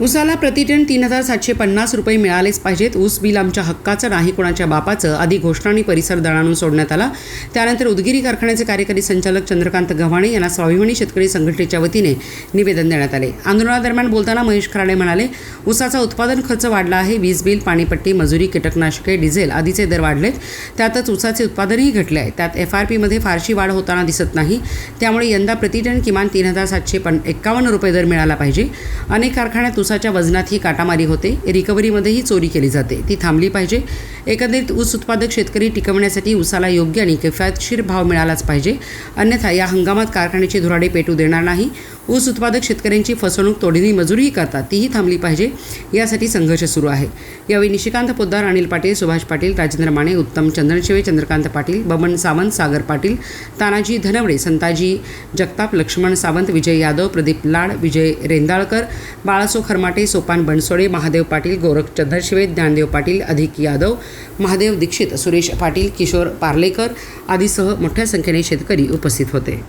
उसाला प्रतिटन तीन हजार सातशे पन्नास रुपये मिळालेच पाहिजेत. ऊस बिल आमच्या हक्काचं नाही कोणाच्या बापाचं. आधी घोषणा आणि परिसर दळाणून सोडण्यात आला. त्यानंतर उदगिरी कारखान्याचे कार्यकारी संचालक चंद्रकांत गव्हाणे यांना स्वाभिमानी शेतकरी संघटनेच्या वतीने निवेदन देण्यात आले. आंदोलनादरम्यान बोलताना महेश खराडे म्हणाले ऊसाचा उत्पादन खर्च वाढला आहे. वीज बिल पाणीपट्टी मजुरी कीटकनाशके डिझेल आदीचे दर वाढलेत. त्यातच ऊसाचे उत्पादनही घटले आहे त्यात एफ आर पीमध्ये फारशी वाढ होताना दिसत नाही. त्यामुळे यंदा प्रतिटन किमान तीन हजार सातशे पन एक्कावन्न रुपये दर मिळाला पाहिजे. अनेक कारखान्यात ऊसाच्या वजनातही काटामारी होते. रिकव्हरीमध्येही चोरी केली जाते. ती थांबली पाहिजे. एकंदरीत ऊस उत्पादक शेतकरी टिकवण्यासाठी ऊसाला योग्य आणि किफायतशीर भाव मिळालाच पाहिजे. अन्यथा या हंगामात कारखान्याची धुराडे पेटू देणार नाही. ऊस उत्पादक शेतकऱ्यांची फसवणूक तोडीने मजुरीही करतात तीही थांबली पाहिजे यासाठी संघर्ष सुरू आहे. यावेळी निशिकांत पोद्दार अनिल पाटील सुभाष पाटील राजेंद्र माने उत्तम चंद्रशिवे चंद्रकांत पाटील बबन सावंत सागर पाटील तानाजी धनवडे संताजी जगताप लक्ष्मण सावंत विजय यादव प्रदीप लाड विजय रेंदाळकर बाळासो खरमाटे सोपान बनसोडे महादेव पाटील गोरख चंद्रशिवे ज्ञानदेव पाटील अधिक यादव महादेव दीक्षित सुरेश पाटील किशोर पार्लेकर आदीसह मोठ्या संख्येने शेतकरी उपस्थित होते.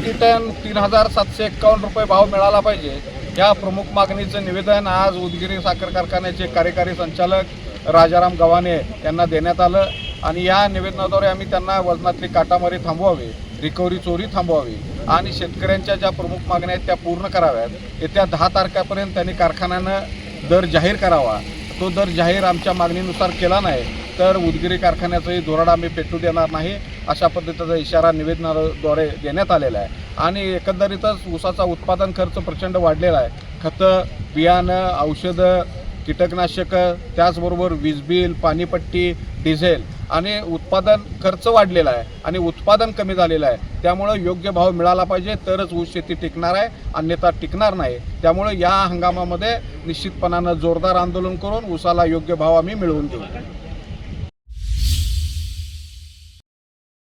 प्रतिटन तीन हजार सातशे एक्कावन्न रुपये भाव मिळाला पाहिजे. या प्रमुख मागणीचं निवेदन आज उदगिरी साखर कारखान्याचे कार्यकारी संचालक राजाराम गव्हाणे यांना देण्यात आलं आणि या निवेदनाद्वारे आम्ही त्यांना वजनातली काटामारी थांबवावी रिकव्हरी चोरी थांबवावी आणि शेतकऱ्यांच्या ज्या प्रमुख मागण्या आहेत त्या पूर्ण कराव्यात. येत्या दहा तारखेपर्यंत त्यांनी कारखान्यानं दर जाहीर करावा. तो दर जाहीर आमच्या मागणीनुसार केला नाही तर उदगिरी कारखान्याचंही धोरण आम्ही पेटू देणार नाही. अशा पद्धतीचा इशारा निवेदनाद्वारे देण्यात आलेला आहे. आणि एकंदरीतच ऊसाचा उत्पादन खर्च प्रचंड वाढलेला आहे. खतं बियाणं औषधं कीटकनाशकं त्याचबरोबर वीज बिल पाणीपट्टी डिझेल आणि उत्पादन खर्च वाढलेला आहे आणि उत्पादन कमी झालेलं आहे. त्यामुळं योग्य भाव मिळाला पाहिजे तरच ऊस शेती टिकणार आहे अन्यथा टिकणार नाही. त्यामुळं या हंगामामध्ये निश्चितपणानं जोरदार आंदोलन करून ऊसाला योग्य भाव आम्ही मिळवून देऊ.